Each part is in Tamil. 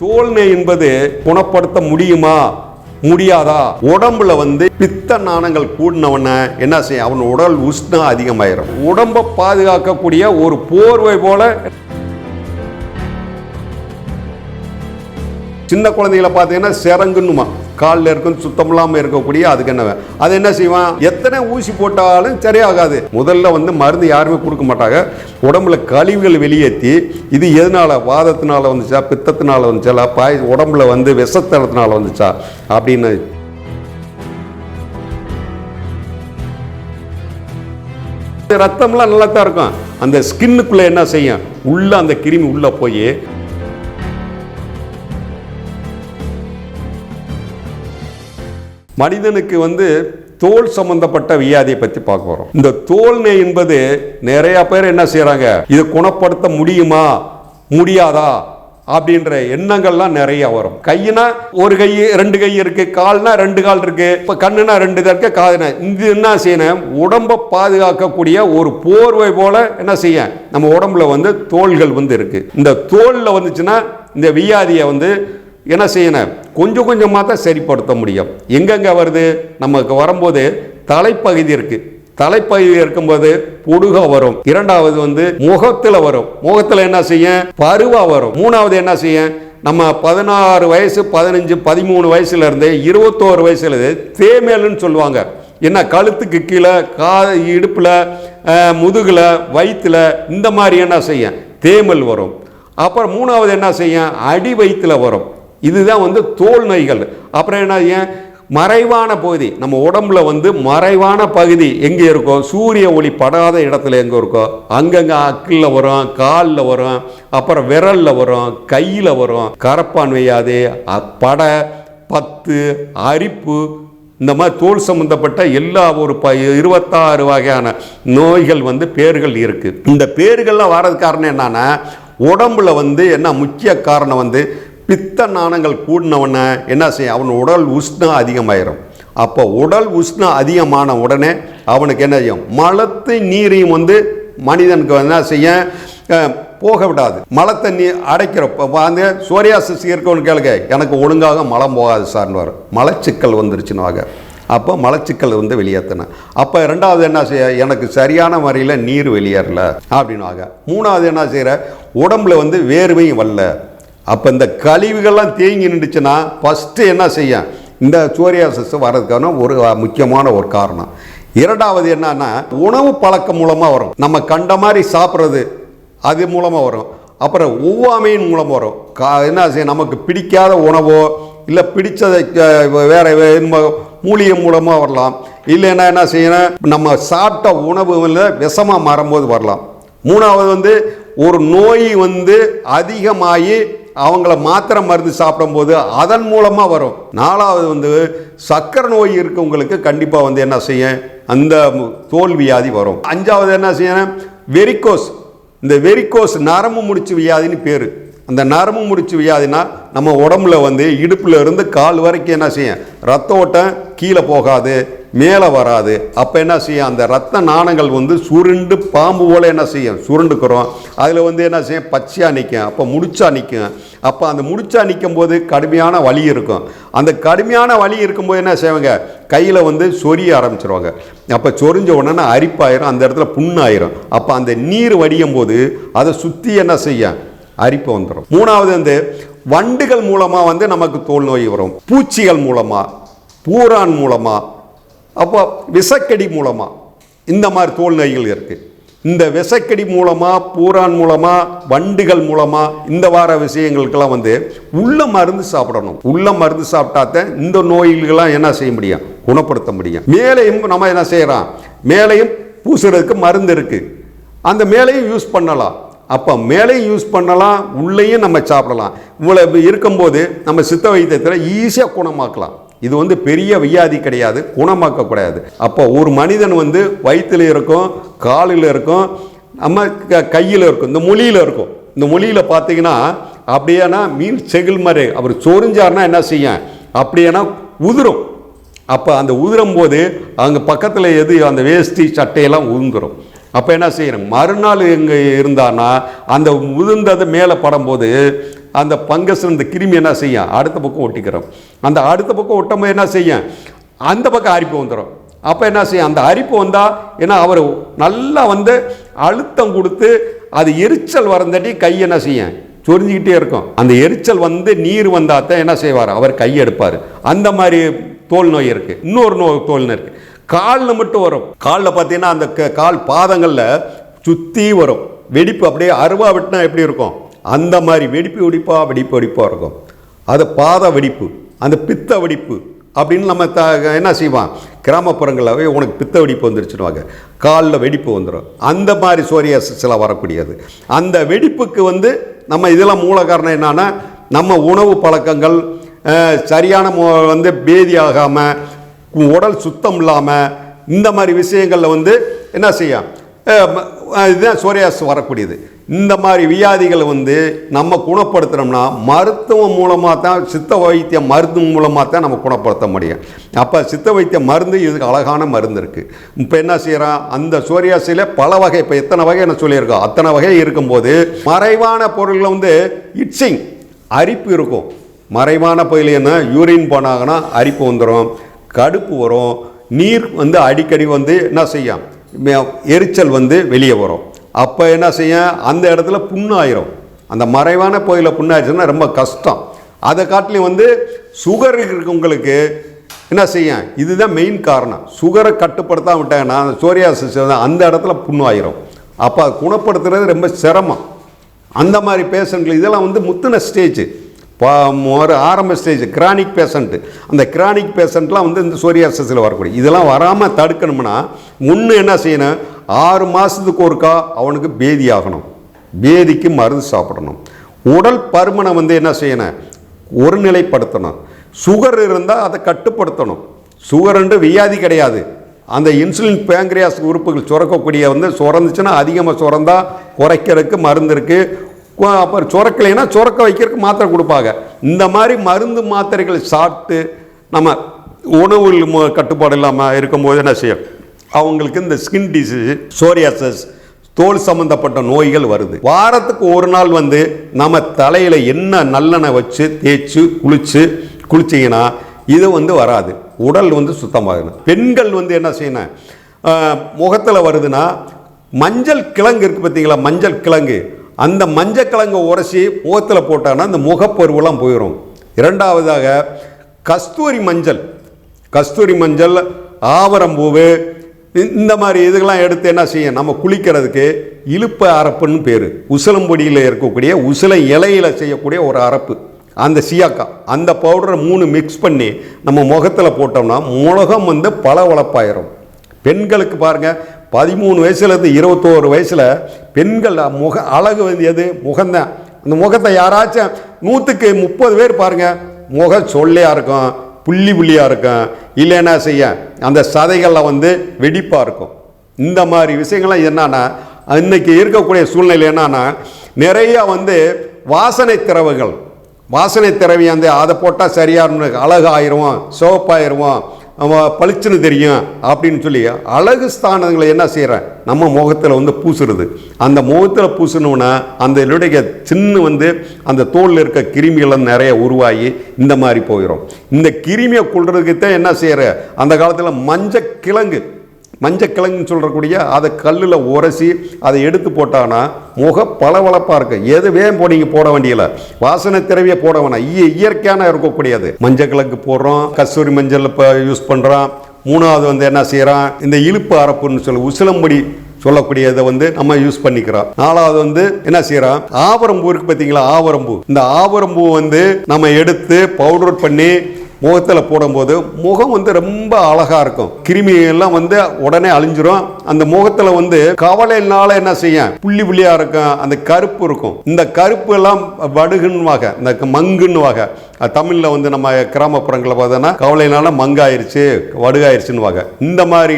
தோல்மை என்பது குணப்படுத்த முடியுமா? முடியாதா? உடம்புல வந்து பித்த நாணங்கள் கூடினவன என்ன செய்யும் அவன் உடல் உஷ்ணம் அதிகமாயிரும். உடம்பை பாதுகாக்கக்கூடிய ஒரு போர்வை போல சின்ன குழந்தைகளை பார்த்தீங்கன்னா சிறங்குன்னுமா? காலில் இருக்கும் சுத்தம் இல்லாமல் இருக்கக்கூடிய அதுக்கு என்ன அது என்ன செய்வான்? எத்தனை ஊசி போட்டாலும் சரியாகாது. முதல்ல வந்து மருந்து யாருமே கொடுக்க மாட்டாங்க. உடம்புல கழிவுகள் வெளியேற்றி இது எதனால்? வாதத்தினால வந்துச்சா? பித்தத்தினால வந்துச்சா? பாய் உடம்புல வந்து விஷத்தனத்தினால வந்துச்சா? அப்படின்னு. ரத்தம்லாம் நல்லா தான் இருக்கும். அந்த ஸ்கின்னுக்குள்ளே என்ன செய்யும்? உள்ளே அந்த கிருமி உள்ளே போய் மனிதனுக்கு வந்து தோல் சம்பந்தப்பட்ட வியாதியை பற்றி பார்க்க போகிறோம் இந்த தோல் நோய் என்பது நிறைய பேர் என்ன செய்கிறாங்க இதை குணப்படுத்த முடியுமா? முடியாதா? அப்படின்ற எண்ணங்கள்லாம் நிறைய வரும். கையினா ஒரு கை ரெண்டு கை இருக்கு கால்னா ரெண்டு கால் இருக்கு இப்போ கண்ணுனா ரெண்டு இருக்கு காதுனா. இது என்ன செய்யணும்? உடம்ப பாதுகாக்கக்கூடிய ஒரு போர்வை போல என்ன செய்ய? நம்ம உடம்புல வந்து தோள்கள் வந்து இருக்கு. இந்த தோலில் வந்துச்சுன்னா இந்த வியாதியை வந்து என்ன செய்யணும்? கொஞ்சம் கொஞ்சமாக தான் சரிப்படுத்த முடியும். எங்கெங்கே வருது? நமக்கு வரும்போது தலைப்பகுதி இருக்குது தலைப்பகுதி இருக்கும்போது பொடுகா வரும். இரண்டாவது வந்து முகத்தில் வரும். முகத்தில் என்ன செய்யும்? பருவா வரும். மூணாவது என்ன செய்யும்? நம்ம பதினாறு வயசு பதினஞ்சு பதிமூணு வயசுலேருந்து இருபத்தோரு வயசுலேருந்து தேமேலுன்னு சொல்லுவாங்க. என்ன கழுத்துக்கு கீழே கா இடுப்பில் முதுகில் வயிற்றில் இந்த மாதிரி என்ன செய்யும்? தேமல் வரும். அப்புறம் மூணாவது என்ன செய்யும்? அடி வயிற்றில் வரும். இதுதான் வந்து தோல் நோய்கள். அப்புறம் என்ன ஏன்? மறைவான பகுதி. நம்ம உடம்புல வந்து மறைவான பகுதி எங்கே இருக்கோ? சூரிய ஒளி படாத இடத்துல எங்கே இருக்கோ? அங்கங்கே அக்கில் வரும் காலில் வரும் அப்புறம் விரலில் வரும் கையில் வரும். கரப்பான் வையாது படை பத்து அரிப்பு இந்த மாதிரி தோல் சம்மந்தப்பட்ட எல்லா ஒரு ப இருபத்தாறு வகையான நோய்கள் வந்து பேர்கள் இருக்குது இந்த பேர்கள்லாம் வர்றது காரணம் என்னன்னா உடம்புல வந்து என்ன முக்கிய காரணம் வந்து பித்த நாணங்கள் கூடினவன என்ன செய்யும்? அவன் உடல் உஷ்ணம் அதிகமாயிரும். அப்போ உடல் உஷ்ணம் அதிகமான உடனே அவனுக்கு என்ன செய்யும்? மலத்து நீரையும் வந்து மனிதனுக்கு என்ன செய்ய போக விடாது. மலத்தை நீ அடைக்கிறப்ப வந்து சோரியாசிஸ் இருக்கவனு கேளுங்க. எனக்கு ஒழுங்காக மலம் போகாது சார்னுவார். வரும் மலச்சிக்கல் வந்துருச்சுன்னு அப்போ மலச்சிக்கல் வந்து வெளியேற்றினேன் அப்போ ரெண்டாவது என்ன செய்ய? எனக்கு சரியான முறையில் நீர் வெளியேறல. அப்படின்னுவாங்க மூணாவது என்ன செய்கிற உடம்புல வந்து வேர்வையும் வரல. அப்போ இந்த கழிவுகள்லாம் தேங்கி நின்றுச்சுன்னா ஃபஸ்ட்டு என்ன செய்ய? இந்த சோரியாசிஸ் வர்றதுக்கான ஒரு முக்கியமான ஒரு காரணம். இரண்டாவது என்னன்னா உணவு பழக்கம் மூலமாக வரும். நம்ம கண்ட மாதிரி சாப்பிட்றது அது மூலமாக வரும். அப்புறம் ஒவ்வாமையின் மூலமாக வரும். கா என்ன செய்யும் நமக்கு பிடிக்காத உணவோ இல்லை பிடிச்சதை வேறு மூலிகை மூலமாக வரலாம். இல்லைன்னா என்ன செய்யணும் நம்ம சாப்பிட்ட உணவு விஷமாக மாறும்போது வரலாம். மூணாவது வந்து ஒரு நோய் வந்து அதிகமாகி அவங்கள மாத்திரை மருந்து சாப்பிடும்போது அதன் மூலமாக வரும். நாலாவது வந்து சக்கரை நோய் இருக்கவங்களுக்கு கண்டிப்பாக வந்து என்ன செய்யும் அந்த தோல் வியாதி வரும். அஞ்சாவது என்ன செய்யணும்? வெரிகோஸ் இந்த வெரிகோஸ் நரம்பு முடிச்சு வியாதின்னு பேர். அந்த நரம்பு முடிச்சு வியாதினா நம்ம உடம்புல வந்து இடுப்பில் இருந்து கால் வரைக்கும் என்ன செய்யும்? ரத்த ஓட்டம் கீழே போகாது மேலே வராது. அப்போ என்ன செய்யும்? அந்த ரத்த நாணங்கள் வந்து சுருண்டு பாம்பு போல் என்ன செய்யும்? சுருண்டுக்கிறோம். அதில் வந்து என்ன செய்யும்? பச்சையாக நிற்கும் அப்போ முடிச்சா நிற்கும் அப்போ அந்த முடிச்சா நிற்கும் போது கடுமையான வலி இருக்கும். அந்த கடுமையான வலி இருக்கும்போது என்ன செய்வாங்க? கையில் வந்து சொரிய ஆரம்பிச்சிருவாங்க. அப்போ சொரிஞ்ச உடனே அரிப்பாயிரும். அந்த இடத்துல புண்ணாயிரும். அப்போ அந்த நீர் வடியும் போது அதை சுற்றி என்ன செய்யும்? அரிப்பு வந்துடும் மூணாவது வந்து வண்டுகள் மூலமாக வந்து நமக்கு தோல் நோய் வரும். பூச்சிகள் மூலமாக பூரான் மூலமாக அப்போ விசக்கடி மூலமாக இந்த மாதிரி தோல் நோய்கள் இருக்குது இந்த விசக்கடி மூலமாக பூரான் மூலமாக வண்டுகள் மூலமாக இந்த வார விஷயங்களுக்கெல்லாம் வந்து உள்ள மருந்து சாப்பிடணும். உள்ள மருந்து சாப்பிட்டாத்தான் இந்த நோய்களெல்லாம் என்ன செய்ய முடியும்? குணப்படுத்த முடியும். மேலையும் நம்ம என்ன செய்கிறோம் மேலையும் பூசுறதுக்கு மருந்து இருக்குது அந்த மேலையும் யூஸ் பண்ணலாம். அப்போ மேலேயும் யூஸ் பண்ணலாம் உள்ளேயும் நம்ம சாப்பிடலாம். இவ்வளவு இருக்கும்போது நம்ம சித்த வைத்தியத்தில் ஈஸியாக குணமாக்கலாம். இது வந்து பெரிய வியாதி கிடையாது குணமாக்கக்கூடாது. அப்போ ஒரு மனிதன் வந்து வயிற்றில் இருக்கும் காலில் இருக்கும் நம்ம க கையில் இருக்கும் இந்த மொழியில் இருக்கும். இந்த மொழியில் பார்த்தீங்கன்னா அப்படியேனா மீன் செகில் மாதிரி அவர் சொரிஞ்சார்னா என்ன செய்யும்? அப்படியேனா உதிரும். அப்போ அந்த உதிரும் போது அங்கே பக்கத்தில் எது அந்த வேஷ்டி சட்டையெல்லாம் உந்துரும் அப்போ என்ன செய்யணும்? மறுநாள் எங்கே இருந்தான்னா அந்த உதிர்ந்தது மேலே படும்போது அந்த பங்கஸ் இந்த கிருமி என்ன செய்யும்? அடுத்த பக்கம் ஒட்டிக்கிறோம். அந்த அடுத்த பக்கம் ஒட்டும்போது என்ன செய்யும்? அந்த பக்கம் அரிப்பு வந்துடும் அப்போ என்ன செய்யும்? அந்த அரிப்பு வந்தால் ஏன்னா அவர் நல்லா வந்து அழுத்தம் கொடுத்து அது எரிச்சல் வரந்தாட்டி கை என்ன செய்யும்? சொரிஞ்சிக்கிட்டே இருக்கும். அந்த எரிச்சல் வந்து நீர் வந்தால் தான் என்ன செய்வார்? அவர் கை எடுப்பார். அந்த மாதிரி தோல் நோய் இருக்குது இன்னொரு நோய் தோல் நோய் இருக்குது காலில் மட்டும் வரும். காலில் பார்த்தீங்கன்னா அந்த க- கால் பாதங்களில் சுற்றி வரும். வெடிப்பு அப்படியே அருவா வெட்டினா எப்படி இருக்கும்? அந்த மாதிரி வெடிப்பு வெடிப்பாக வெடிப்பு வெடிப்பாக இருக்கும். அது பாத வெடிப்பு அந்த பித்த வெடிப்பு அப்படின்னு நம்ம த என்ன செய்வான் கிராமப்புறங்களாகவே உனக்கு பித்த வெடிப்பு வந்துருச்சுன்னுவாங்க. காலில் வெடிப்பு வந்துடும் அந்த மாதிரி சோரியாசிஸில் வரக்கூடியது. அந்த வெடிப்புக்கு வந்து நம்ம இதெல்லாம் மூல காரணம் என்னென்னா நம்ம உணவு பழக்கங்கள் சரியான மு- வந்து பேதி ஆகாமல் உடல் சுத்தம் இல்லாமல் இந்த மாதிரி விஷயங்களில் வந்து என்ன செய்யும் இதுதான் சோரியாஸ் வரக்கூடியது. இந்த மாதிரி வியாதிகளை வந்து நம்ம குணப்படுத்துனோம்னா மருத்துவம் மூலமாக தான் சித்த வைத்திய மருந்து மூலமாக தான் நம்ம குணப்படுத்த முடியும். அப்போ சித்த வைத்திய மருந்து இதுக்கு அழகான மருந்து இருக்குது இப்போ என்ன செய்கிறோம் அந்த சோரியாசில் பல வகை இப்போ எத்தனை வகை என்ன சொல்லியிருக்கோம் அத்தனை வகை இருக்கும்போது மறைவான பொருள்களை வந்து இட்சிங் அரிப்பு இருக்கும். மறைவான பகுதியில் என்ன? யூரின் போனாங்கன்னா அரிப்பு வந்துடும் கடுப்பு வரும் நீர் வந்து அடிக்கடி வந்து என்ன செய்யும்? எரிச்சல் வந்து வெளியே வரும். அப்போ என்ன செய்யும்? அந்த இடத்துல புண்ணாயிரும். அந்த மறைவான கோயிலில் புண்ணாயிருச்சுன்னா ரொம்ப கஷ்டம். அதை காட்டிலையும் வந்து சுகர் இருக்கவங்களுக்கு என்ன செய்யும்? இதுதான் மெயின் காரணம். சுகரை கட்டுப்படுத்தாம விட்டாங்கன்னா அந்த சோரியாசிஸ் அந்த இடத்துல புண்ணாயிரும். அப்போ அது குணப்படுத்துறது ரொம்ப சிரமம். அந்த மாதிரி பேஷண்ட்கள் இதெல்லாம் வந்து முத்தின ஸ்டேஜ் ஒரு ஆரம்ப ஸ்டேஜ் கிரானிக் பேஷண்ட்டு அந்த கிரானிக் பேஷண்ட்லாம் வந்து இந்த சோரியாசஸில் வரக்கூடிய இதெல்லாம் வராமல் தடுக்கணும்னா முன்னு என்ன செய்யணும்? ஆறு மாதத்துக்கு ஒருக்கா அவனுக்கு பேதி ஆகணும். பேதிக்கு மருந்து சாப்பிடணும். உடல் பருமனை வந்து என்ன செய்யணும்? ஒருநிலைப்படுத்தணும். சுகர் இருந்தால் அதை கட்டுப்படுத்தணும். சுகருன்ற வியாதி கிடையாது. அந்த இன்சுலின் பேங்கிரியாஸ் உறுப்புகள் சுரக்கக்கூடிய வந்து சுரந்துச்சுன்னா அதிகமாக சுரந்தால் குறைக்கிறதுக்கு மருந்து இருக்குது அப்புறம் சுரக்கலைன்னா சுரக்க வைக்கிறதுக்கு மாத்திரை கொடுப்பாங்க. இந்த மாதிரி மருந்து மாத்திரைகள் சாப்பிட்டு நம்ம உணவு கட்டுப்பாடு இல்லாமல் இருக்கும்போது என்ன செய்யும் அவங்களுக்கு இந்த ஸ்கின் டிசீஸ் சோரியாசஸ் தோல் சம்மந்தப்பட்ட நோய்கள் வருது. வாரத்துக்கு ஒரு நாள் வந்து நம்ம தலையில் என்ன நல்லெண்ணெய் வச்சு தேய்ச்சி குளிச்சு குளிச்சிங்கன்னா இது வந்து வராது. உடல் வந்து சுத்தமாகணும் பெண்கள் வந்து என்ன செய்யணும்? முகத்தில் வருதுன்னா மஞ்சள் கிழங்கு இருக்குது பார்த்தீங்களா மஞ்சள் கிழங்கு. அந்த மஞ்சள் கிழங்கை உரைச்சி முகத்தில் போட்டாங்கன்னா அந்த முகப்பருவெல்லாம் போயிடும் இரண்டாவதாக கஸ்தூரி மஞ்சள். கஸ்தூரி மஞ்சள் ஆவரம்பூவு இந்த- மாதிரி இதுக்கெல்லாம் எடுத்து என்ன செய்யும்? நம்ம குளிக்கிறதுக்கு இழுப்பு அரப்புன்னு பேர். உசலம்பொடியில் இருக்கக்கூடிய உசில இலையில செய்யக்கூடிய ஒரு அரப்பு. அந்த சியாக்கா. அந்த பவுடரை மூணு மிக்ஸ் பண்ணி நம்ம முகத்தில் போட்டோம்னா முகம் வந்து பளவளப்பாயிரும் பெண்களுக்கு பாருங்கள் பதிமூணு வயசுலேருந்து இருபத்தோரு வயசில் பெண்கள் முக அழகு வந்து எது? முகம்தான் அந்த முகத்தை யாராச்சும் நூற்றுக்கு முப்பது பேர் பாருங்க. முகம் சொல்லையாக இருக்கும் புள்ளி புள்ளியாக இருக்கும். இல்லைன்னா செய்ய? அந்த சதைகளில் வந்து வெடிப்பாக இருக்கும். இந்த மாதிரி விஷயங்கள்லாம் என்னன்னா இன்னைக்கு இருக்கக்கூடிய சூழ்நிலை என்னன்னா நிறையா வந்து வாசனை திறவுகள் வாசனை திறவி வந்து அதை போட்டால் சரியாக அழகு ஆயிரும் பளிச்சுன்னு தெரியும் அப்படின்னு சொல்லி அழகு ஸ்தானங்களை என்ன செய்கிறேன் நம்ம முகத்தில் வந்து பூசுறது. அந்த முகத்தில் பூசணுன்னா அந்த என்னுடைய சின்ன வந்து அந்த தோலில் இருக்க கிருமிகள் நிறைய உருவாகி இந்த மாதிரி போயிடும் இந்த கிருமியை கொள்றதுக்கு தான் என்ன செய்கிற அந்த காலத்தில் மஞ்சள் கிழங்கு மஞ்சக்கிழங்குன்னு சொல்கிறக்கூடிய அதை கல்லில் உரசி அதை எடுத்து போட்டாங்கன்னா முக பளபளப்பாக இருக்கும் எதுவே போனீங்க போட வேண்டியல வாசனை திரவிய போட வேணாம். இய இயற்கையான இருக்கக்கூடியது. மஞ்சள் கிழங்கு போடுறோம் கஸ்தூரி மஞ்சள் இப்போ யூஸ் பண்ணுறோம் மூணாவது வந்து என்ன செய்கிறோம் இந்த இழுப்பு அரப்புன்னு சொல்லி உசிலம்படி சொல்லக்கூடியதை வந்து நம்ம யூஸ் பண்ணிக்கிறோம். நாலாவது வந்து என்ன செய்யறோம் ஆவரம்பூ இருக்கு பார்த்தீங்களா ஆவரம்பூ. இந்த ஆவரம்பூ வந்து நம்ம எடுத்து பவுடர் பண்ணி முகத்தில் போடும்போது முகம் வந்து ரொம்ப அழகாக இருக்கும். கிருமியெல்லாம் வந்து உடனே அழிஞ்சிரும். அந்த முகத்தில் வந்து கவலைனால என்ன செய்யும்? புள்ளி புள்ளியாக இருக்கும். அந்த கருப்பு இருக்கும். இந்த கருப்பு எல்லாம் வடுகுன்னுவாக இந்த மங்குன்னுவாக தமிழில் வந்து நம்ம கிராமப்புறங்களில் பார்த்தோன்னா கவலைனால மங்காயிருச்சு வடுகாயிருச்சுன்னுவாங்க. இந்த மாதிரி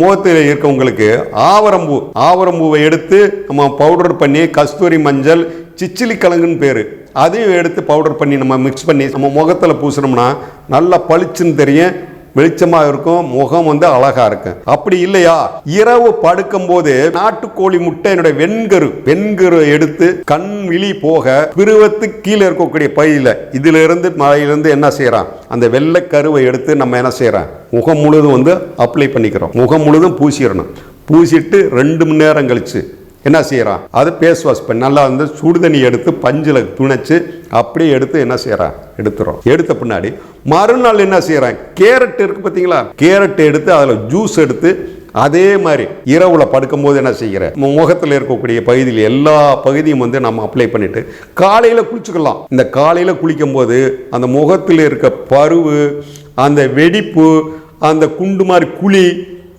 முகத்தில் இருக்கவங்களுக்கு ஆவரம்பூ ஆவரம்பூவை எடுத்து நம்ம பவுடர் பண்ணி கஸ்தூரி மஞ்சள் சிச்சிலி கிழங்குன்னு பேர். அதையும் எடுத்து பவுடர் பண்ணி நம்ம மிக்ஸ் பண்ணி நம்ம முகத்தில் பூசினோம்னா நல்லா பளிச்சுன்னு தெரியும். வெளிச்சமாக இருக்கும். முகம் வந்து அழகா இருக்கும். அப்படி இல்லையா? இரவு படுக்கும்போது நாட்டுக்கோழி முட்டை என்னுடைய வெண்கரு வெண்கரு எடுத்து கண் விழி போக பிருவத்து கீழே இருக்கக்கூடிய பையில இதிலிருந்து மழையிலிருந்து என்ன செய்கிறான் அந்த வெள்ளை கருவை எடுத்து நம்ம என்ன செய்கிறோம் முகம் முழுதும் வந்து அப்ளை பண்ணிக்கிறோம். முகம் முழுதும் பூசிடணும். பூசிட்டு ரெண்டு மணி நேரம் கழிச்சு என்ன செய்கிறான் அது பேஸ் வாஷ் பண்ணி நல்லா வந்து சுடுதண்ணி எடுத்து பஞ்சில் துணைச்சு அப்படியே எடுத்து என்ன செய்கிறான் எடுத்துறோம் எடுத்த பின்னாடி மறுநாள் என்ன செய்கிறான் கேரட் இருக்கு பார்த்தீங்களா கேரட் எடுத்து அதில் ஜூஸ் எடுத்து அதே மாதிரி இரவுல படுக்கும்போது என்ன செய்கிற முகத்தில் இருக்கக்கூடிய பகுதியில் எல்லா பகுதியும் வந்து நம்ம அப்ளை பண்ணிட்டு காலையில் குளிச்சுக்கலாம். இந்த காலையில் குளிக்கும் போது அந்த முகத்தில் இருக்க பருவு அந்த வெடிப்பு அந்த குண்டு மாதிரி குழி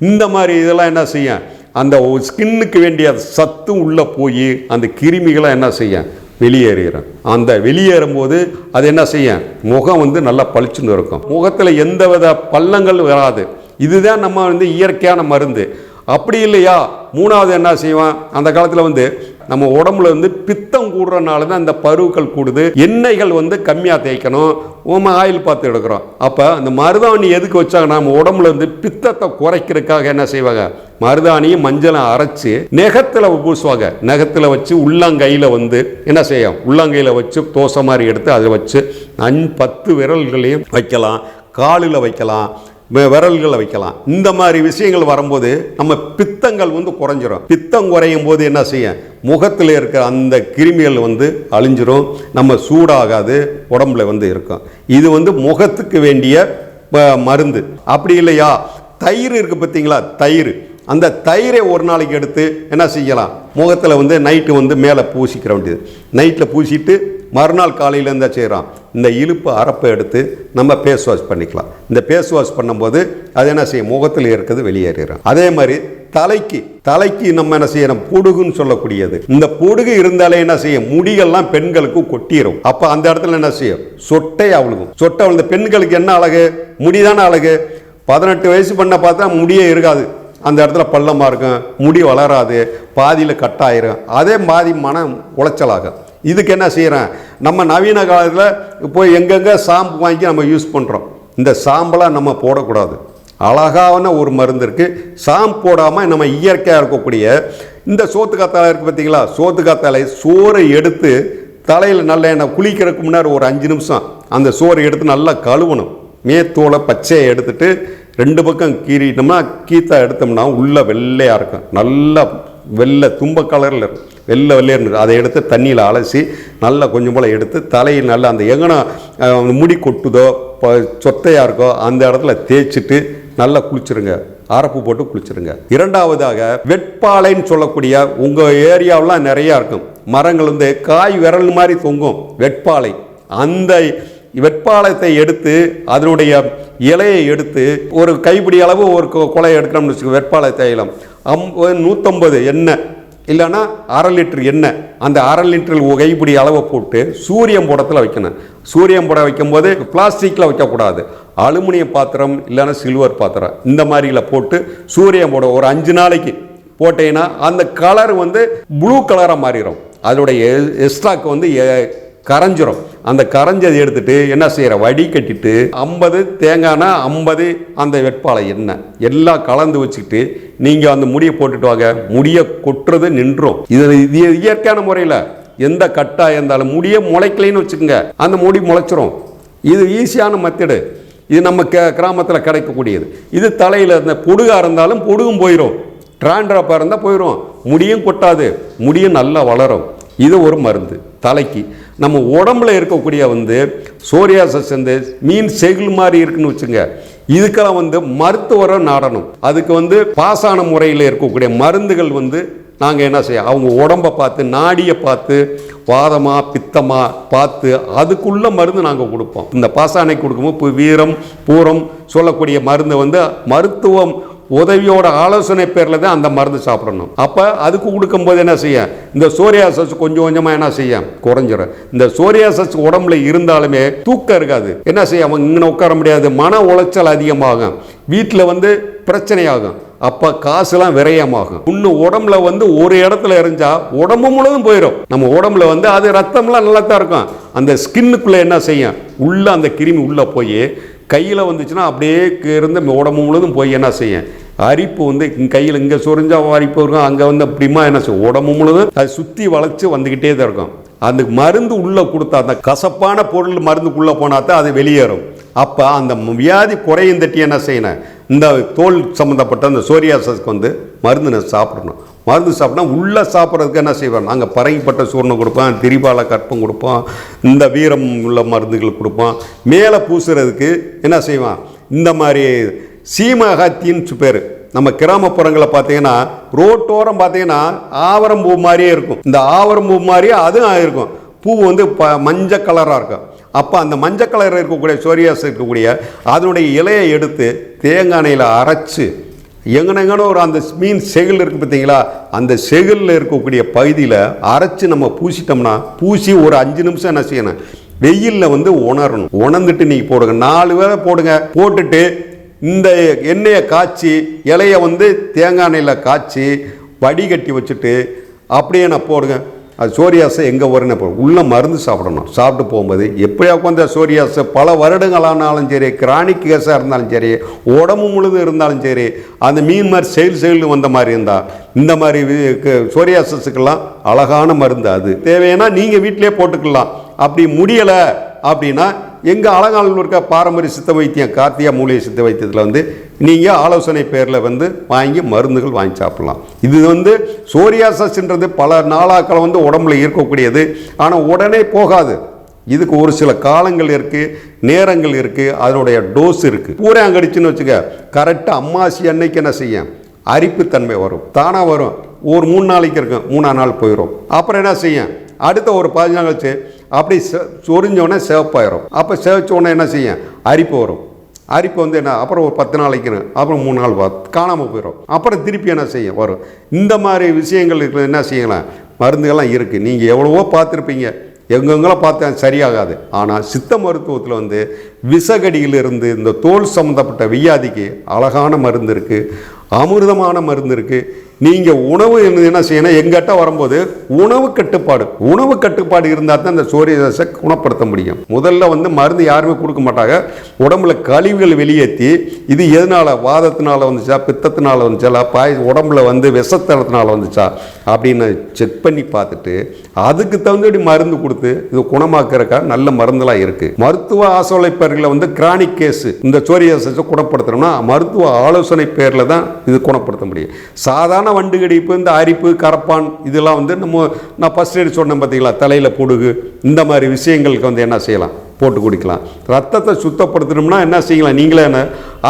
இந்த மாதிரி இதெல்லாம் என்ன செய்யும் அந்த ஸ்கின்னுக்கு வேண்டிய சத்து உள்ளே போய் அந்த கிருமிகளை என்ன செய்யும் வெளியேறிடும் அந்த வெளியேறும்போது அது என்ன செய்யும் முகம் வந்து நல்லா பளிச்சுன்னு இருக்கும். முகத்தில் எந்த வித பள்ளங்கள் வராது. இதுதான் நம்ம வந்து இயற்கையான மருந்து. அப்படி இல்லையா? மூணாவது என்ன செய்வான்? அந்த காலத்தில் வந்து நம்ம உடம்புல வந்து பித்தம் கூடுறனால தான் இந்த பருவுகள் கூடுது. எண்ணெய்கள் வந்து கம்மியாக தேய்க்கணும். ஓம ஆயில் பார்த்து எடுக்கிறோம் அப்போ அந்த மருதாணி எதுக்கு வச்சாங்க நம்ம உடம்புல இருந்து பித்தத்தை குறைக்கிறதுக்காக என்ன செய்வாங்க? மருதாணியும் மஞ்சளை அரைச்சி நெகத்தில் பூசுவாங்க. நெகத்தில் வச்சு உள்ளங்கையில் வந்து என்ன செய்யும்? உள்ளங்கையில் வச்சு தோசை மாதிரி எடுத்து அதை வச்சு அஞ் பத்து விரல்களையும் வைக்கலாம் காலில் வைக்கலாம். விரல்களை வைக்கலாம். இந்த மாதிரி விஷயங்கள் வரும்போது நம்ம பித்தங்கள் வந்து குறைஞ்சிரும். பித்தம் குறையும் போது என்ன செய்யும் முகத்தில் இருக்க அந்த கிருமிகள் வந்து அழிஞ்சிரும். நம்ம சூடாகாது உடம்புல வந்து இருக்கும். இது வந்து முகத்துக்கு வேண்டிய மருந்து. அப்படி இல்லையா? தயிர் இருக்கு பார்த்தீங்களா? தயிர். அந்த தயிரை ஒரு நாளைக்கு எடுத்து என்ன செய்யலாம்? முகத்தில் வந்து நைட்டு வந்து மேலே பூசிக்கிற வேண்டியது. நைட்டில் பூசிட்டு மறுநாள் காலையில் இருந்தால் செய்கிறோம் இந்த இழுப்பு அரப்பை எடுத்து நம்ம ஃபேஸ் வாஷ் பண்ணிக்கலாம். இந்த ஃபேஸ் வாஷ் பண்ணும்போது அது என்ன செய்யும்? முகத்தில் இருக்கிறது வெளியேறிடும். அதே மாதிரி தலைக்கு தலைக்கு நம்ம என்ன செய்யணும்? புடுகுன்னு சொல்லக்கூடியது. இந்த புடுகு இருந்தாலே என்ன செய்யும்? முடிகள்லாம் பெண்களுக்கு கொட்டிடும் அப்போ அந்த இடத்துல என்ன செய்யும்? சொட்டை அவளுக்கும் சொட்டை இந்த பெண்களுக்கு என்ன அழகு? முடிதான அழகு? பதினெட்டு வயசு பண்ண பார்த்தா முடியே இருக்காது. அந்த இடத்துல பள்ளமாக இருக்கும். முடி வளராது. பாதியில் கட்டாயிரும் அதே மாதிரி மனம் உளைச்சலாகும். இதுக்கு என்ன செய்கிறேன் நம்ம நவீன காலத்தில் போய் எங்கெங்கே சாம்பு வாங்கி நம்ம யூஸ் பண்ணுறோம் இந்த சாம்பலாக நம்ம போடக்கூடாது. அழகான ஒரு மருந்து இருக்குது சாம்பு போடாமல் நம்ம இயற்கையாக இருக்கக்கூடிய இந்த சோத்து காத்தாலை இருக்குது பார்த்தீங்களா சோத்து காத்தாலை சோறை எடுத்து தலையில் நல்ல எண்ணெய் குளிக்கிறதுக்கு முன்னாடி ஒரு அஞ்சு நிமிஷம் அந்த சோறை எடுத்து நல்லா கழுவணும். மேத்தோலை பச்சையை எடுத்துட்டு ரெண்டு பக்கம் கீறிட்டோம்னா கீத்தா எடுத்தோம்னா உள்ளே வெள்ளையாக இருக்கும். நல்லா வெள்ளை தும்ப கலரில் இருக்கும். வெள்ளை வெள்ளையர்னு அதை எடுத்து தண்ணியில் அலசி நல்லா கொஞ்சம் போல் எடுத்து தலையில் நல்லா அந்த எங்கன்னா முடி கொட்டுதோ இப்போ சொத்தையாக இருக்கோ அந்த இடத்துல தேய்ச்சிட்டு நல்லா குளிச்சிருங்க. அரப்பு போட்டு குளிச்சிருங்க. இரண்டாவதாக வெட்பாலைன்னு சொல்லக்கூடிய உங்கள் ஏரியாவெலாம் நிறையா இருக்கும். மரங்கள் வந்து காய் விரல் மாதிரி தொங்கும் வெட்பாலை. அந்த வெட்பாலத்தை எடுத்து அதனுடைய இலையை எடுத்து ஒரு கைப்பிடி அளவு ஒரு கொ- எடுக்கணும்னு வச்சுக்கோங்க வெட்பாலை தைலம் அம் நூற்றம்பது எண்ணெய். இல்லைன்னா அரை லிட்டர் எண்ணெய். அந்த அரை லிட்டர் ஒரு கைப்பிடி அளவை போட்டு சூரியன் படத்தில் வைக்கணும். சூரியன் படம் வைக்கும்போது பிளாஸ்டிக்கில் வைக்கக்கூடாது. அலுமினியம் பாத்திரம் இல்லைன்னா சில்வர் பாத்திரம் இந்த மாதிரியில் போட்டு சூரியன் படம் ஒரு அஞ்சு நாளைக்கு போட்டீங்கன்னா அந்த கலர் வந்து ப்ளூ கலராக மாறிடும். அதோடைய எஸ்ட்ராக்கு வந்து கரைஞ்சிரும். அந்த கரைஞ்சதை எடுத்துட்டு என்ன செய்கிற வடி கட்டிட்டு ஐம்பது தேங்காய்னா ஐம்பது அந்த வெட்பாலை எண்ணெய் எல்லாம் கலந்து வச்சுக்கிட்டு நீங்கள் அந்த முடியை போட்டுட்டு வாங்க. முடியை கொட்டுறது நின்றும். இது இது இயற்கையான முறையில். எந்த கட்டா இருந்தாலும் முடியே முளைக்கலைன்னு வச்சுக்கோங்க. அந்த முடி முளைச்சிரும். இது ஈஸியான மெத்தடு. இது நம்ம க கிராமத்தில் கிடைக்கக்கூடியது. இது தலையில் இந்த பொடுகாக இருந்தாலும் பொடுகும் போயிடும் ட்ராண்ட்ராப்பாக இருந்தால் போயிடும் முடியும் கொட்டாது. முடியும் நல்லா வளரும். இது ஒரு மருந்து. தலைக்கு. நம்ம உடம்புல இருக்கக்கூடிய வந்து சோரியாசஸ் வந்து மீன் செகில் மாதிரி இருக்குன்னு வச்சுங்க. இதுக்கெல்லாம் வந்து மருத்துவரை நாடணும். அதுக்கு வந்து பாசான முறையில் இருக்கக்கூடிய மருந்துகள் வந்து நாங்கள் என்ன செய்ய அவங்க உடம்பை பார்த்து நாடியை பார்த்து வாதமா பித்தமா பார்த்து அதுக்குள்ள மருந்து நாங்கள் கொடுப்போம். இந்த பாசானை கொடுக்கும்போது இப்போ வீரம் பூரம் சொல்லக்கூடிய மருந்தை வந்து மருத்துவம் உதவியோட ஆலோசனை பேரில் தான் அந்த மருந்து சாப்பிடணும். அப்போ அதுக்கு கொடுக்கும்போது என்ன செய்ய? இந்த சோரியாசஸ் கொஞ்சம் கொஞ்சமாக என்ன செய்ய? குறைஞ்சிடும் இந்த சோரியாசஸ் உடம்புல இருந்தாலுமே தூக்கம் இருக்காது. என்ன செய்ய? அவன் இங்கே உட்கார முடியாது. மன உளைச்சல் அதிகமாகும். வீட்டில் வந்து பிரச்சனையாகும். அப்போ காசுலாம் விரயமாகும். இன்னும் உடம்புல வந்து ஒரு இடத்துல எரிஞ்சால் உடம்பு முழுவதும் போயிடும் நம்ம உடம்புல வந்து அது ரத்தம்லாம் நல்லா தான் இருக்கும். அந்த ஸ்கின்னுக்குள்ளே என்ன செய்யும்? உள்ளே அந்த கிருமி உள்ளே போய் கையில் வந்துச்சுன்னா அப்படியே இருந்து உடம்பு முழுதும் போய் என்ன செய்யும்? அரிப்பு வந்து கையில் இங்கே சுரிஞ்சா அரிப்பு இருக்கும் அங்கே வந்து அப்படிமா என்ன செய்யும்? உடம்பு முழுதும் அது சுற்றி வளைச்சு வந்துக்கிட்டே தான் இருக்கும். அந்த மருந்து உள்ளே கொடுத்தா அந்த கசப்பான பொருள் மருந்துக்குள்ளே போனால் தான் அது வெளியேறும். அப்போ அந்த வியாதி குறையும் தட்டி என்ன செய்யணும்? இந்த தோல் சம்மந்தப்பட்ட அந்த சோரியாசஸ்க்கு வந்து மருந்து நான் சாப்பிடணும். மருந்து சாப்பிட்டா உள்ளே சாப்பிட்றதுக்கு என்ன செய்வேன்? நாங்கள் பரங்கிப்பட்ட சூர்ணம் கொடுப்போம் திரிபால கற்பம் கொடுப்போம் இந்த வீரம் உள்ள மருந்துகள் கொடுப்போம் மேலே பூசுறதுக்கு என்ன செய்வான்? இந்த மாதிரி சீமகத்தின்னு பேர். நம்ம கிராமப்புறங்களை பார்த்தீங்கன்னா ரோட்டோரம் பார்த்தீங்கன்னா ஆவரம் பூ மாதிரியே இருக்கும். இந்த ஆவரம் பூ மாதிரியே அதுவும் இருக்கும் பூ வந்து ப மஞ்சள் கலராக இருக்கும். அப்போ அந்த மஞ்சள் கலர் இருக்கக்கூடிய சோரியாஸ் இருக்கக்கூடிய அதனுடைய இலையை எடுத்து தேங்காய் எண்ணெயில் அரைச்சு எங்கனெங்கன்னு ஒரு அந்த மீன் செகில் இருக்குது பார்த்தீங்களா? அந்த செகிலில் இருக்கக்கூடிய பகுதியில் அரைச்சி நம்ம பூசிட்டோம்னா பூசி ஒரு அஞ்சு நிமிஷம் என்ன செய்யணும்? வெயிலில் வந்து உணரணும். உணர்ந்துட்டு நீங்கள் போடுங்க. நாலு வேலை போடுங்க. போட்டுட்டு இந்த எண்ணெயை காய்ச்சி இலையை வந்து தேங்காய் எண்ணெயில் காய்ச்சி வடிகட்டி வச்சுட்டு அப்படியே நான் போடுங்க. அது சோரியாசை எங்கே வரும்னு இப்போ உள்ள மருந்து சாப்பிடணும். சாப்பிட்டு போகும்போது எப்படியா உட்காந்த சோரியாசை? பல வருடங்களானாலும் சரி கிரானிக் கேஸாக இருந்தாலும் சரி உடம்பு முழுதும் இருந்தாலும் சரி அந்த மீன் மாதிரி செயல் செயல் வந்த மாதிரி இருந்தால் இந்த மாதிரி சோரியாசஸுக்கெல்லாம் அழகான மருந்து அது. தேவையானா நீங்கள் வீட்டிலே போட்டுக்கலாம். அப்படி முடியலை அப்படின்னா எங்கள் அலங்காலில் இருக்க பாரம்பரிய சித்த வைத்தியம் கார்த்தியா மூலிகை சித்த வைத்தியத்தில் வந்து நீங்கள் ஆலோசனை பேரில் வந்து வாங்கி மருந்துகள் வாங்கி சாப்பிட்லாம். இது வந்து சோரியாசஸ்ன்றது பல நாளாக்களை வந்து உடம்புல இருக்கக்கூடியது. ஆனால் உடனே போகாது. இதுக்கு ஒரு சில காலங்கள் இருக்குது நேரங்கள் இருக்குது அதனுடைய டோஸ் இருக்குது பூரே அங்கடிச்சுன்னு வச்சுக்க கரெக்டாக அம்மாசி அன்னைக்கு என்ன செய்யும்? அரிப்புத்தன்மை வரும். தானாக வரும். ஒரு மூணு நாளைக்கு இருக்கும் மூணாம் நாள் போயிடும் அப்புறம் என்ன செய்யும்? அடுத்த ஒரு பதினஞ்சு நாள் கழிச்சு அப்படி சொரிஞ்சோடனே சேவப்பாயிரும். அப்போ சிவச்ச உடனே என்ன செய்யும்? அரிப்பு வரும். அரிப்பு வந்து என்ன? அப்புறம் ஒரு பத்து நாளைக்கு அப்புறம் மூணு நாள் பார்த்து காணாமல் போயிடும் அப்புறம் திருப்பி என்ன செய்யும்? வரும். இந்த மாதிரி விஷயங்கள் இருக்கிறது என்ன செய்யலாம்? மருந்துகள்லாம் இருக்குது நீங்கள் எவ்வளவோ பார்த்துருப்பீங்க. எங்கெங்கெல்லாம் பார்த்தா சரியாகாது. ஆனால் சித்த மருத்துவத்தில் வந்து விசகடியிலிருந்து இந்த தோல் சம்மந்தப்பட்ட வியாதிக்கு அழகான மருந்து இருக்குது அமிர்தமான மருந்து இருக்குது நீங்கள் உணவு என்ன செய்யணும்? எங்கிட்ட வரும்போது உணவு கட்டுப்பாடு. உணவு கட்டுப்பாடு இருந்தால் தான் அந்த சோரியஸை குணப்படுத்த முடியும். முதல்ல வந்து மருந்து யாருமே கொடுக்க மாட்டாங்க. உடம்புல கழிவுகள் வெளியேற்றி இது எதனால்? வாதத்தினால வந்துச்சா? பித்தத்தினால வந்துச்சா? பாய் உடம்புல வந்து விஷத்தனத்தினால வந்துச்சா? அப்படின்னு செக் பண்ணி பார்த்துட்டு அதுக்கு தகுந்தபடி மருந்து கொடுத்து இது குணமாக்குறக்கா? நல்ல மருந்தெல்லாம் இருக்குது மருத்துவ ஆசோலை பேரில் வந்து கிரானிக் கேஸு இந்த சோரியாசஸை குணப்படுத்தணும்னா மருத்துவ ஆலோசனை பேரில் தான் இது குணப்படுத்த முடியும் சாதாரண வண்டு கடிப்பு இந்த அரிப்பு கரப்பான் இதெல்லாம் வந்து நம்ம நான் ஃபஸ்ட் எய்ட் சொன்னேன் பார்த்தீங்களா தலையில் பொடுகு இந்த மாதிரி விஷயங்களுக்கு வந்து என்ன செய்யலாம் போட்டு குடிக்கலாம். ரத்தத்தை சுத்தப்படுத்தணும்னா என்ன செய்யலாம் நீங்களே என்ன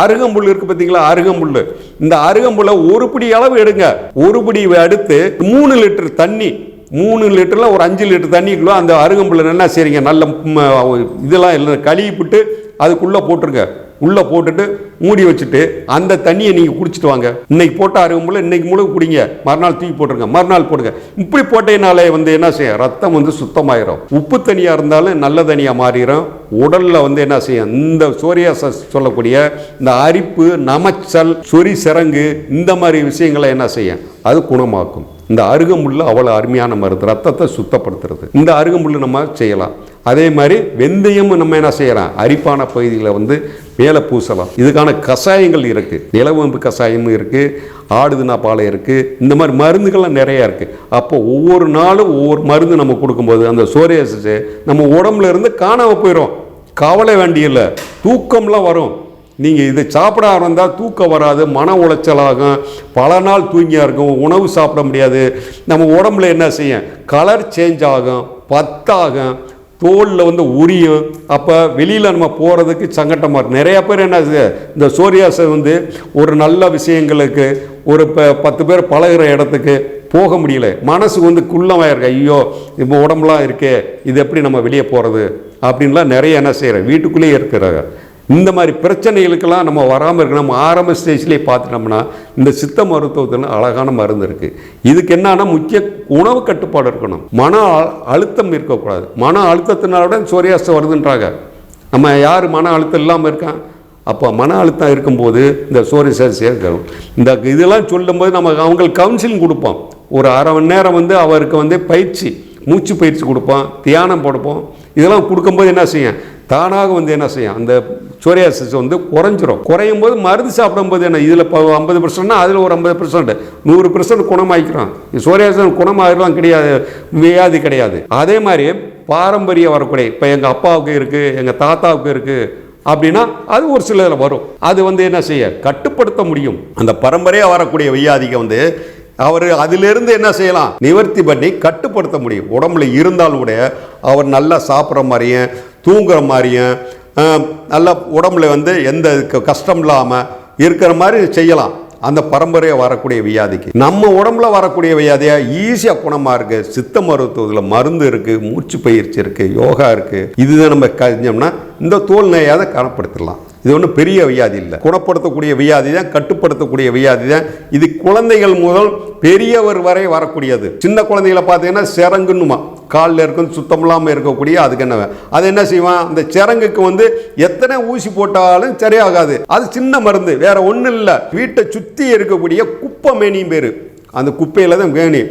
அருகம்புல் இருக்கு பார்த்தீங்களா அருகம்புல். இந்த அருகம்புல்லை ஒரு பிடி அளவு எடுங்க. ஒரு பிடி அடுத்து மூணு லிட்டர் தண்ணி மூணு லிட்டரில் ஒரு அஞ்சு லிட்டர் தண்ணிக்குள்ள அந்த அருகம்புல்ல என்ன செய்றீங்க நல்ல இதெல்லாம் இல்லை கழுவிப்புட்டு அதுக்குள்ளே போட்டுருங்க. உள்ளே போட்டுட்டு மூடி வச்சுட்டு அந்த தண்ணியை நீங்கள் குடிச்சிட்டு வாங்க. இன்னைக்கு போட்ட அருகம்புல்ல இன்னைக்கு முழு குடிங்க. மறுநாள் தூக்கி போட்டுருங்க. மறுநாள் போடுங்க. இப்படி போட்டேனாலே வந்து என்ன செய்யும்? ரத்தம் வந்து சுத்தமாயிரும். உப்பு தனியாக இருந்தாலும் நல்ல தனியாக மாறிடும் உடலில் வந்து என்ன செய்யும்? இந்த சோரியாசஸ் சொல்லக்கூடிய இந்த அரிப்பு நமச்சல் சொறி சிறங்கு இந்த மாதிரி விஷயங்களை என்ன செய்யும்? அது குணமாக்கும். இந்த அருகம்புல்லு அவ்வளோ அருமையான மருந்து. ரத்தத்தை சுத்தப்படுத்துறது. இந்த அருகம்புல்லு நம்ம செய்யலாம். அதே மாதிரி வெந்தயம் நம்ம என்ன செய்யலாம்? அரிப்பான பகுதியில் வந்து மேலே பூசலாம். இதுக்கான கஷாயங்கள் இருக்குது நிலவம்பு கஷாயமும் இருக்குது ஆடுதுனா பாலை இருக்குது இந்த மாதிரி மருந்துகள்லாம் நிறையா இருக்குது அப்போ ஒவ்வொரு நாளும் ஒவ்வொரு மருந்து நம்ம கொடுக்கும்போது அந்த சோரியாசிஸ் நம்ம உடம்புல இருந்து காணாமல் போயிடும் கவலை வேண்டியில்லை. தூக்கம்லாம் வரும். நீங்கள் இதை சாப்பிட ஆரம்பிந்தால் தூக்கம் வராது மன உளைச்சலாகும் பல நாள் தூங்கியாக இருக்கும் உணவு சாப்பிட முடியாது. நம்ம உடம்புல என்ன செய்யும்? கலர் சேஞ்ச் ஆகும் பத்தாகும். தோலில் வந்து உரியும். அப்போ வெளியில் நம்ம போகிறதுக்கு சங்கட்டமாக இருக்கும் நிறையா பேர் என்ன இந்த சோரியாசை வந்து ஒரு நல்ல விஷயங்களுக்கு ஒரு ப பத்து பேர் பழகுற இடத்துக்கு போக முடியல. மனசு வந்து குள்ளமாக இருக்கு. ஐயோ இப்போ உடம்புலாம் இருக்கே இது எப்படி நம்ம வெளியே போகிறது அப்படின்லாம் நிறைய என்ன செய்கிறேன் வீட்டுக்குள்ளேயே இருக்கிறாங்க. இந்த மாதிரி பிரச்சனைகளுக்கெல்லாம் நம்ம வராமல் இருக்கணும் நம்ம ஆரம்ப ஸ்டேஜ்லேயே பார்த்துட்டோம்னா இந்த சித்த மருத்துவத்தில் அழகான மருந்து இருக்குது இதுக்கு என்னன்னா முக்கிய உணவு கட்டுப்பாடு இருக்கணும். மன அ- அழுத்தம் இருக்கக்கூடாது. மன அழுத்தத்தினால சோரியாசம் வருதுன்றாங்க. நம்ம யார் மன அழுத்தம் இல்லாமல் இருக்கான்? அப்போ மன அழுத்தம் இருக்கும்போது இந்த சோரியாசம் சேர்க்கணும் இந்த இதெல்லாம் சொல்லும்போது நம்ம அவங்களுக்கு கவுன்சிலிங் கொடுப்போம். ஒரு அரை மணி நேரம் வந்து அவருக்கு வந்து பயிற்சி மூச்சு பயிற்சி கொடுப்போம் தியானம் கொடுப்போம் இதெல்லாம் கொடுக்கும்போது என்ன செய்யும்? தானாக வந்து என்ன செய்யும்? அந்த சோரியாசிஸ் வந்து குறைஞ்சிரும். குறையும் போது மருந்து சாப்பிடும்போது என்ன இதில் இப்போ ஐம்பது பர்சன்ட்னா அதில் ஒரு ஐம்பது பர்சன்ட் நூறு பர்சன்ட் குணமாக்கிறோம் சோரியாசிஸ் குணமாகலாம் கிடையாது வியாதி கிடையாது. அதே மாதிரி பாரம்பரிய வரக்கூடிய இப்போ எங்கள் அப்பாவுக்கு இருக்குது எங்கள் தாத்தாவுக்கு இருக்குது அப்படின்னா அது ஒரு சிலதில் வரும். அது வந்து என்ன செய்ய கட்டுப்படுத்த முடியும். அந்த பரம்பரையாக வரக்கூடிய வியாதிக்கு வந்து அவர் அதிலிருந்து என்ன செய்யலாம் நிவர்த்தி பண்ணி கட்டுப்படுத்த முடியும். உடம்புல இருந்தாலும் கூட அவர் நல்லா சாப்பிட்ற மாதிரியும் தூங்குற மாதிரியும் நல்லா உடம்புல வந்து எந்த க- கஷ்டம் இல்லாமல் இருக்கிற மாதிரி செய்யலாம். அந்த பரம்பரையாக வரக்கூடிய வியாதிக்கு. நம்ம உடம்புல வரக்கூடிய வியாதியாக ஈஸியாக குணமாக இருக்குது சித்த மருத்துவத்தில் மருந்து இருக்குது மூச்சு பயிற்சி இருக்குது யோகா இருக்குது இதுதான் நம்ம கஞ்சோம்னா இந்த தோல் நோயாத கனப்படுத்திடலாம் இது ஒன்றும் பெரிய வியாதி இல்லை. குணப்படுத்தக்கூடிய வியாதி தான் கட்டுப்படுத்தக்கூடிய வியாதி தான். இது குழந்தைகள் முதல் பெரியவர் வரை வரக்கூடியது. சின்ன குழந்தைகளை பார்த்தீங்கன்னா சிறங்குன்னுமா காலில் இருக்கும் சுத்தம் இல்லாமல் இருக்கக்கூடிய அதுக்கு என்ன அது என்ன செய்வான்? அந்த சிறங்குக்கு வந்து எத்தனை ஊசி போட்டாலும் சரியாகாது. அது சின்ன மருந்து வேற ஒன்றும் இல்லை. வீட்டை சுற்றி இருக்கக்கூடிய குப்பை மேனியும் பேர். அந்த குப்பையில் தான் மேனி.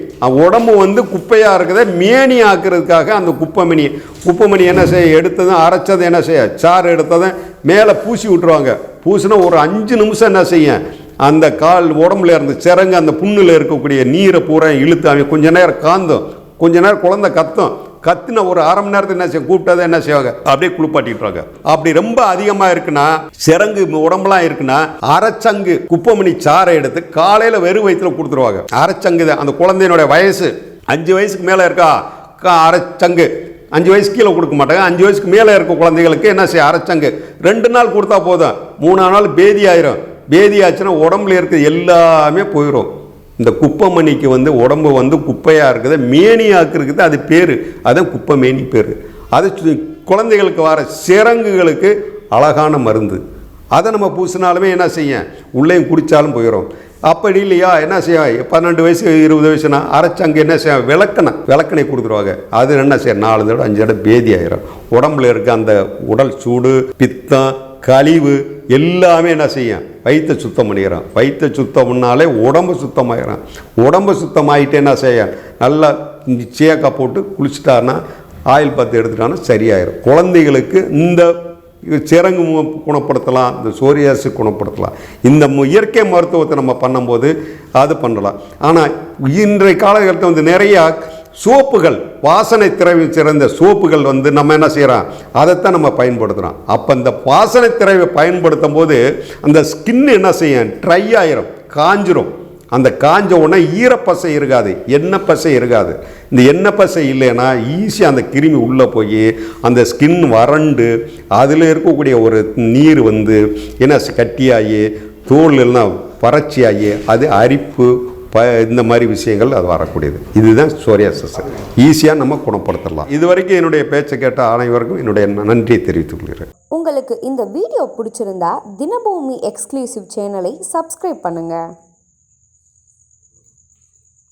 உடம்பு வந்து குப்பையாக இருக்கிறத மேனி ஆக்குறதுக்காக அந்த குப்பை மணி குப்பை மணி என்ன செய்ய எடுத்ததும் அரைச்சது என்ன செய்ய சாறு எடுத்ததும் மேலே பூசி விட்டுருவாங்க. பூசினா ஒரு அஞ்சு நிமிஷம் என்ன செய்யும் அந்த கால் உடம்புல இருந்து சிறங்கு அந்த புண்ணில் இருக்கக்கூடிய நீரை பூரா இழுத்து அவன் கொஞ்ச நேரம் காந்தும். கொஞ்ச நேரம் குழந்தை கத்தும். கத்துன ஒரு அரை மணி நேரத்துக்கு என்ன செய்யும் கூப்பிட்டதை என்ன செய்வாங்க? அப்படியே குளிப்பாட்டிட்டுறாங்க அப்படி ரொம்ப அதிகமாக இருக்குன்னா சிறங்கு உடம்புலாம் இருக்குன்னா அரைச்சங்கு குப்பமணி சாறை எடுத்து காலையில் வெறும் வயிற்றுல கொடுத்துருவாங்க. அரைச்சங்கு தான். அந்த குழந்தையினுடைய வயசு அஞ்சு வயசுக்கு மேலே இருக்கா? கா- அரைச்சங்கு. அஞ்சு வயசு கீழே கொடுக்க மாட்டாங்க. அஞ்சு வயசுக்கு மேலே இருக்க குழந்தைகளுக்கு என்ன செய்ய? அரைச்சங்கு. ரெண்டு நாள் கொடுத்தா போதும். மூணாம் நாள் பேதி ஆயிரும். பேதி ஆச்சுன்னா உடம்புல இருக்க எல்லாமே போயிடும் இந்த குப்பமணிக்கு வந்து உடம்பு வந்து குப்பையாக இருக்குது மேனியாக்கு இருக்குது அது பேர். அதுதான் குப்பை மேனி பேர். அது குழந்தைகளுக்கு வர சிறங்குகளுக்கு அழகான மருந்து. அதை நம்ம பூசினாலுமே என்ன செய்யும் உள்ளேயும் குடித்தாலும் போயிடும் அப்படி இல்லையா? என்ன செய்யும் பன்னெண்டு வயசு இருபது வயசுனா அங்கே என்ன செய்யும் விளக்கணை விளக்கணை கொடுத்துருவாங்க அது என்ன செய்யும் நாலு தடவை அஞ்சு தடவை பேதி ஆயிரும். உடம்புல இருக்க அந்த உடல் சூடு பித்தம் கழிவு எல்லாமே என்ன செய்யும்? வயிற்றை சுத்தம் பண்ணிக்கிறான். வயிற்றை சுத்தம் பண்ணாலே உடம்பு சுத்தமாகிறான் உடம்பு சுத்தமாயிட்டு என்ன செய்யும் நல்லா சேக்கா போட்டு குளிச்சுட்டாருன்னா ஆயில் பாத்து எடுத்துட்டான்னா சரியாயிரும். குழந்தைகளுக்கு இந்த சிறங்கு குணப்படுத்தலாம் இந்த சோரியாசு குணப்படுத்தலாம். இந்த இயற்கை மருத்துவத்தை நம்ம பண்ணும்போது அது பண்ணலாம். ஆனால் இன்றைய காலகட்டத்தில் வந்து நிறையா சோப்புகள் வாசனை திரவியம் சிறந்த சோப்புகள் வந்து நம்ம என்ன செய்கிறோம் அதைத்தான் நம்ம பயன்படுத்துகிறோம் அப்போ இந்த வாசனை திரவியை பயன்படுத்தும் போது அந்த ஸ்கின் என்ன செய்யும்? ட்ரை ஆயிரும் காஞ்சிரும். அந்த காஞ்ச உடனே ஈரப்பசை இருக்காது எண்ணெய் பசை இருக்காது. இந்த எண்ணெய் பசை இல்லைன்னா ஈஸியாக அந்த கிருமி உள்ளே போய் அந்த ஸ்கின் வறண்டு அதில் இருக்கக்கூடிய ஒரு நீர் வந்து என்ன கட்டியாகி தோல் எல்லாம் வறட்சியாகி அது அரிப்பு ப இந்த மாதிரி விஷயங்கள் அது வரக்கூடியது. இதுதான் சோரியாசஸ் ஈஸியாக நம்ம குணப்படுத்தலாம். இது வரைக்கும் என்னுடைய பேச்சை கேட்ட அனைவருக்கும் என்னுடைய நன்றியை தெரிவித்துக் கொள்கிறேன். உங்களுக்கு இந்த வீடியோ பிடிச்சிருந்தா தினபூமி எக்ஸ்க்ளூசிவ் சேனலை சப்ஸ்கிரைப் பண்ணுங்கள்